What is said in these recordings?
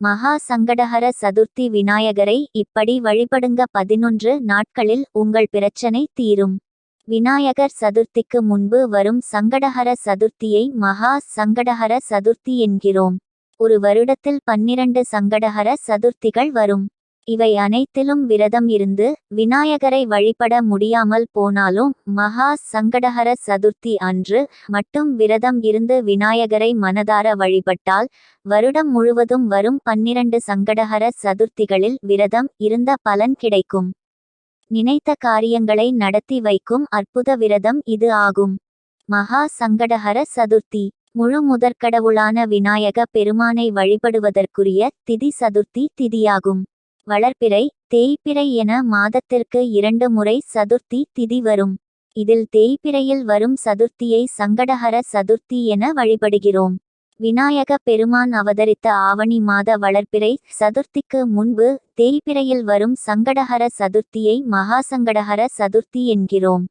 மகா சங்கடஹர சதுர்த்தி விநாயகரை இப்படி வழிபடுங்க பதினொன்று நாட்களில் உங்கள் பிரச்சனை தீரும். விநாயகர் சதுர்த்திக்கு முன்பு வரும் சங்கடஹர சதுர்த்தியை மகா சங்கடஹர சதுர்த்தி என்கிறோம். ஒரு வருடத்தில் பன்னிரண்டு சங்கடஹர சதுர்த்திகள் வரும். இவை அனைத்திலும் விரதம் இருந்து விநாயகரை வழிபட முடியாமல் போனாலும் மகா சங்கடஹர சதுர்த்தி அன்று மட்டும் விரதம் இருந்து விநாயகரை மனதார வழிபட்டால் வருடம் முழுவதும் வரும் பன்னிரண்டு சங்கடஹர சதுர்த்திகளில் விரதம் இருந்த பலன் கிடைக்கும். நினைத்த காரியங்களை நடத்தி வைக்கும் அற்புத விரதம் இது ஆகும். மகா சங்கடஹர சதுர்த்தி. முழு முதற்கடவுளான விநாயக பெருமானை வழிபடுவதற்குரிய திதி சதுர்த்தி திதியாகும். வளர்ப்பிறை தேய்பிறை என மாதத்திற்கு இரண்டு முறை சதுர்த்தி திதி வரும். இதில் தேய்பிறையில் வரும் சதுர்த்தியை சங்கடஹர சதுர்த்தி என வழிபடுகிறோம். விநாயக பெருமான் அவதரித்த ஆவணி மாத வளர்ப்பிறை சதுர்த்திக்கு முன்பு தேய்பிறையில் வரும் சங்கடஹர சதுர்த்தியை மகாசங்கடஹர சதுர்த்தி என்கிறோம்.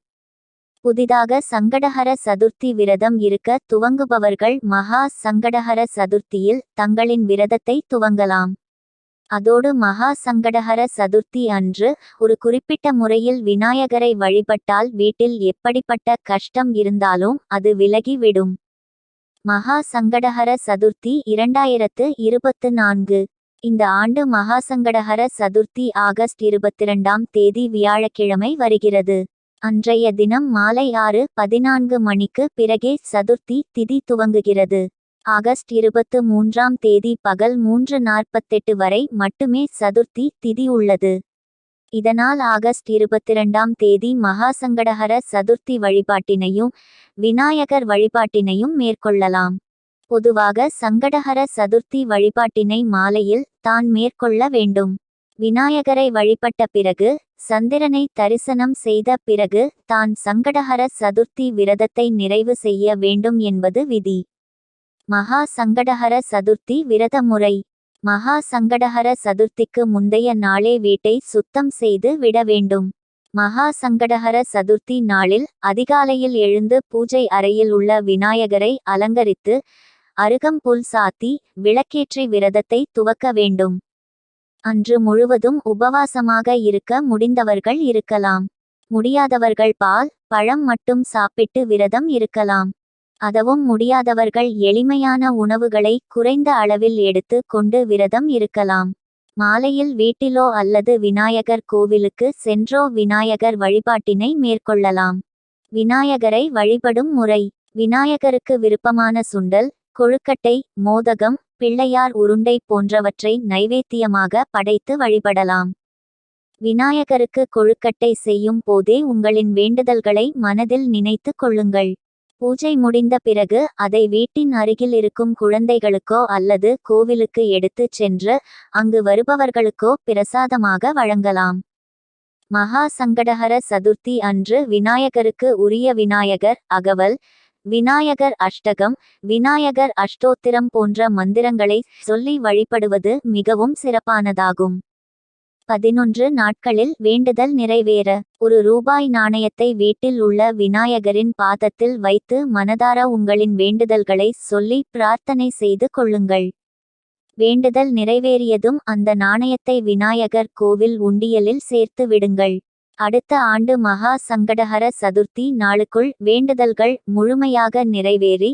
புதிதாக சங்கடஹர சதுர்த்தி விரதம் இருக்க துவங்குபவர்கள் மகா சங்கடஹர சதுர்த்தியில் தங்களின் விரதத்தை துவங்கலாம். அதோடு மகா சங்கடஹர சதுர்த்தி அன்று ஒரு குறிப்பிட்ட முறையில் விநாயகரை வழிபட்டால் வீட்டில் எப்படிப்பட்ட கஷ்டம் இருந்தாலும் அது விலகிவிடும். மகா சங்கடஹர சதுர்த்தி இரண்டாயிரத்து இருபத்து நான்கு. இந்த ஆண்டு மகாசங்கடஹர சதுர்த்தி ஆகஸ்ட் இருபத்திரண்டாம் தேதி வியாழக்கிழமை வருகிறது. அன்றைய தினம் மாலை ஆறு பதினான்கு மணிக்கு பிறகே சதுர்த்தி திதி துவங்குகிறது. ஆகஸ்ட் இருபத்து மூன்றாம் தேதி பகல் மூன்று நாற்பத்தெட்டு வரை மட்டுமே சதுர்த்தி திதி உள்ளது. இதனால் ஆகஸ்ட் இருபத்திரண்டாம் தேதி மகாசங்கடஹர சதுர்த்தி வழிபாட்டினையும் விநாயகர் வழிபாட்டினையும் மேற்கொள்ளலாம். பொதுவாக சங்கடஹர சதுர்த்தி வழிபாட்டினை மாலையில் தான் மேற்கொள்ள வேண்டும். விநாயகரை வழிபட்ட பிறகு சந்திரனை தரிசனம் செய்த பிறகு தான் சங்கடஹர சதுர்த்தி விரதத்தை நிறைவு செய்ய வேண்டும் என்பது விதி. மகா சங்கடஹர சதுர்த்தி விரத முறை. மகா சங்கடஹர சதுர்த்திக்கு முந்தைய நாளே வீட்டை சுத்தம் செய்து விட வேண்டும். மகா சங்கடஹர சதுர்த்தி நாளில் அதிகாலையில் எழுந்து பூஜை அறையில் உள்ள விநாயகரை அலங்கரித்து அருகம்புல் சாத்தி விளக்கேற்றி விரதத்தை துவக்க வேண்டும். அன்று முழுவதும் உபவாசமாக இருக்க முடிந்தவர்கள் இருக்கலாம். முடியாதவர்கள் பால் பழம் மட்டும் சாப்பிட்டு விரதம் இருக்கலாம். அதவும் முடியாதவர்கள் எளிமையான உணவுகளை குறைந்த அளவில் எடுத்து கொண்டு விரதம் இருக்கலாம். மாலையில் வீட்டிலோ அல்லது விநாயகர் கோவிலுக்கு சென்றோ விநாயகர் வழிபாட்டினை மேற்கொள்ளலாம். விநாயகரை வழிபடும் முறை. விநாயகருக்கு விருப்பமான சுண்டல் கொழுக்கட்டை மோதகம் பிள்ளையார் உருண்டை போன்றவற்றை நைவேத்தியமாக படைத்து வழிபடலாம். விநாயகருக்கு கொழுக்கட்டை செய்யும் போதே உங்களின் வேண்டுதல்களை மனதில் நினைத்து கொள்ளுங்கள். பூஜை முடிந்த பிறகு அதை வீட்டின் அருகில் இருக்கும் குழந்தைகளுக்கோ அல்லது கோவிலுக்கு எடுத்துச் சென்று அங்கு வருபவர்களுக்கோ பிரசாதமாக வழங்கலாம். மகா சங்கடஹர சதுர்த்தி அன்று விநாயகருக்கு உரிய விநாயகர் அகவல் விநாயகர் அஷ்டகம் விநாயகர் அஷ்டோத்திரம் போன்ற மந்திரங்களை சொல்லி வழிபடுவது மிகவும் சிறப்பானதாகும். பதினொன்று நாட்களில் வேண்டுதல் நிறைவேற. ஒரு ரூபாய் நாணயத்தை வீட்டில் உள்ள விநாயகரின் பாதத்தில் வைத்து மனதார உங்களின் வேண்டுதல்களை சொல்லி பிரார்த்தனை செய்து கொள்ளுங்கள். வேண்டுதல் நிறைவேறியதும் அந்த நாணயத்தை விநாயகர் கோவில் உண்டியலில் சேர்த்து விடுங்கள். அடுத்த ஆண்டு மகா சங்கடஹர சதுர்த்தி நாளுக்குள் வேண்டுதல்கள் முழுமையாக நிறைவேறி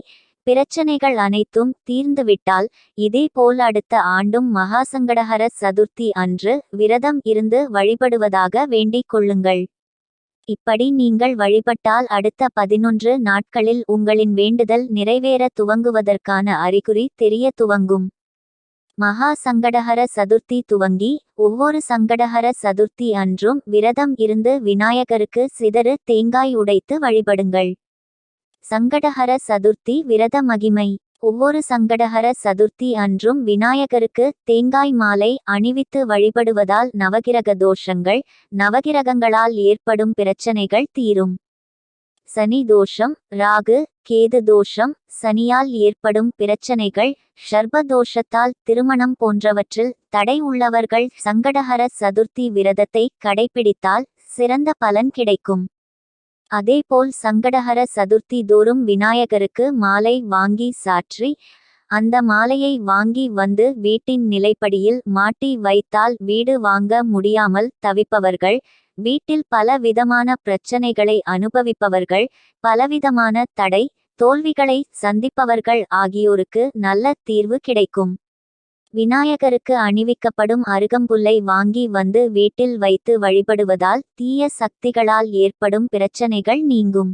பிரச்சனைகள் அனைத்தும் தீர்ந்துவிட்டால் இதேபோல் அடுத்த ஆண்டும் மகாசங்கடஹர சதுர்த்தி அன்று விரதம் இருந்து வழிபடுவதாக வேண்டிக் கொள்ளுங்கள். இப்படி நீங்கள் வழிபட்டால் அடுத்த பதினொன்று நாட்களில் உங்களின் வேண்டுதல் நிறைவேற துவங்குவதற்கான அறிகுறி தெரிய துவங்கும். மகா சங்கடஹர சதுர்த்தி துவங்கி ஒவ்வொரு சங்கடஹர சதுர்த்தி அன்றும் விரதம் இருந்து விநாயகருக்கு சிதறு தேங்காய் உடைத்து வழிபடுங்கள். சங்கடஹர சதுர்த்தி விரத மகிமை. ஒவ்வொரு சங்கடஹர சதுர்த்தி அன்றும் விநாயகருக்கு தேங்காய் மாலை அணிவித்து வழிபடுவதால் நவகிரக தோஷங்கள் நவகிரகங்களால் ஏற்படும் பிரச்சனைகள் தீரும். சனி தோஷம் ராகு கேது தோஷம் சனியால் ஏற்படும் பிரச்சனைகள் ஷர்பதோஷத்தால் திருமணம் போன்றவற்றில் தடை உள்ளவர்கள் சங்கடஹர சதுர்த்தி விரதத்தை கடைபிடித்தால் சிறந்த பலன் கிடைக்கும். அதேபோல் சங்கடஹர சதுர்த்தி தோறும் விநாயகருக்கு மாலை வாங்கி சாற்றி அந்த மாலையை வாங்கி வந்து வீட்டின் நிலைப்படியில் மாட்டி வைத்தால் வீடு வாங்க முடியாமல் தவிப்பவர்கள் வீட்டில் பல விதமான பிரச்சனைகளை அனுபவிப்பவர்கள் பலவிதமான தடை தோல்விகளை சந்திப்பவர்கள் ஆகியோருக்கு நல்ல தீர்வு கிடைக்கும். விநாயகருக்கு அணிவிக்கப்படும் அருகம்புல்லை வாங்கி வந்து வீட்டில் வைத்து வழிபடுவதால் தீய சக்திகளால் ஏற்படும் பிரச்சனைகள் நீங்கும்.